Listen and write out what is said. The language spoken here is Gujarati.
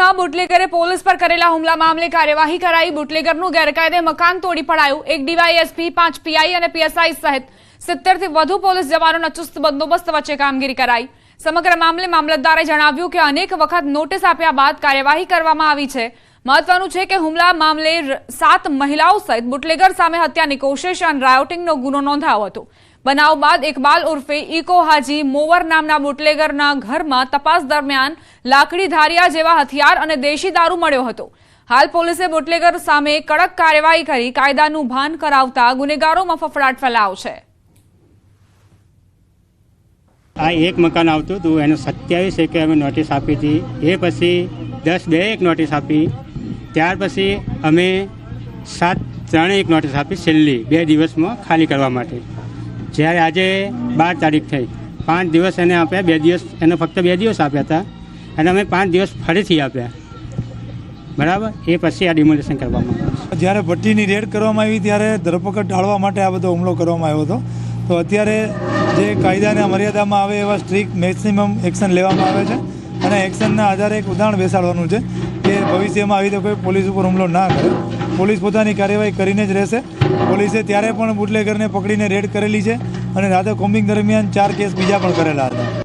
સુરતમાં બુટલેગરે પોલીસ પર કરેલા હુમલા મામલે કાર્યવાહી કરાઈ. બુટલેગરનું ગેરકાયદે મકાન તોડી પડાયું. એક ડીવાયએસપી, પાંચ પીઆઈ અને પીએસઆઈ સહિત સિત્તેરથી વધુ પોલીસ જવાનોના ચુસ્ત બંદોબસ્ત વચ્ચે કામગીરી કરાઈ. સમગ્ર મામલે મામલતદારે જણાવ્યું કે અનેક વખત નોટિસ આપ્યા બાદ કાર્યવાહી કરવામાં આવી છે. મહત્વનું છે કે હુમલા મામલે સાત મહિલાઓ સહિત બુટલેગર સામે હત્યાની કોશિશ અને રાયોટિંગનો ગુનો નોંધાયો હતો. બનાવ બાદ ઇકબાલ ઉર્ફે ઇકો હાજી મોવર નામના બુટલેગરના ઘરમાં તપાસ દરમિયાન લાકડી ધારિયા જેવા હથિયાર અને દેશી દારૂ મળ્યો હતો. હાલ પોલીસે બુટલેગર સામે કડક કાર્યવાહી કરી કાયદાનું ભાન કરાવતા ગુનેગારોમાં ફફડાટ ફેલાવ છે. આ એક મકાન આવતું હતું, એનું સત્યાવીસ એકે અમે નોટિસ આપી હતી. એ પછી દસ બે એક નોટિસ આપી. ત્યાર પછી અમે સાત ત્રણે એક નોટિસ આપી છેલ્લી બે દિવસમાં ખાલી કરવા માટે. જ્યારે આજે બાર તારીખ થઈ. પાંચ દિવસ એને આપ્યા, બે દિવસ એને ફક્ત બે દિવસ આપ્યા હતા. અને અમે પાંચ દિવસ ફરીથી આપ્યા. બરાબર? એ પછી આ ડિમોલેશન કરવામાં આવ્યું જ્યારે ભટ્ટીની રેડ કરવામાં આવી, ત્યારે ધરપકડ ટાળવા માટે આ બધો હુમલો કરવામાં આવ્યો હતો. તો અત્યારે જે કાયદાના મર્યાદામાં આવે એવા સ્ટ્રિક્ટ મેક્સિમમ એક્શન લેવામાં આવે છે. અને એક્શનના આધારે એક ઉદાહરણ બેસાડવાનું છે કે ભવિષ્યમાં આવી રીતે કોઈ પોલીસ ઉપર હુમલો ના કરે. પોલીસ પોતાની કાર્યવાહી કરીને જ રહેશે. પોલીસે ત્યારે પણ બુટલેગરને પકડીને રેડ કરેલી છે અને રાતે કોમ્બિંગ દરમિયાન ચાર કેસ બીજા પણ કરેલા હતા.